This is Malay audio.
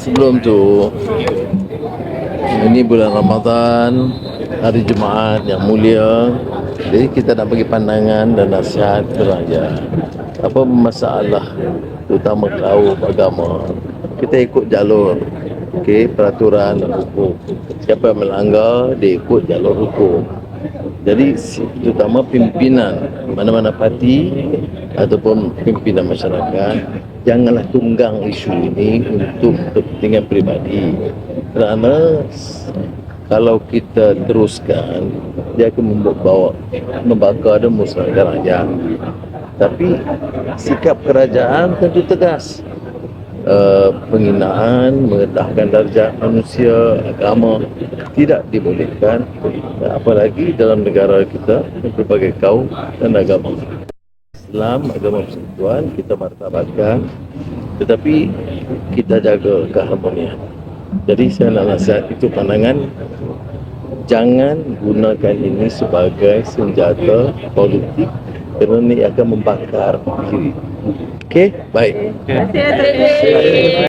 Sebelum tu Ini bulan Ramadan Hari Jumaat yang mulia. Jadi kita nak bagi pandangan dan nasihat ke raja Apa masalah Terutama kaum agama? Kita ikut jalur Okey, peraturan dan hukum. Siapa yang melanggar Dia ikut jalur hukum jadi terutama pimpinan mana-mana parti ataupun pimpinan masyarakat janganlah tunggang isu ini untuk kepentingan peribadi. Kerana kalau kita teruskan dia akan membawa membakar dan musnahkan raja tapi sikap kerajaan tentu tegas uh, penghinaan, merendahkan darjat manusia, agama tidak dibolehkan apalagi dalam negara kita berbagai kaum dan agama. Islam agama persekutuan kita martabatkan tetapi kita jaga keharmonian. Jadi saya nak nasihat itu pandangan jangan gunakan ini sebagai senjata politik kerana ia akan membakar diri. Okey, baik. Terima kasih.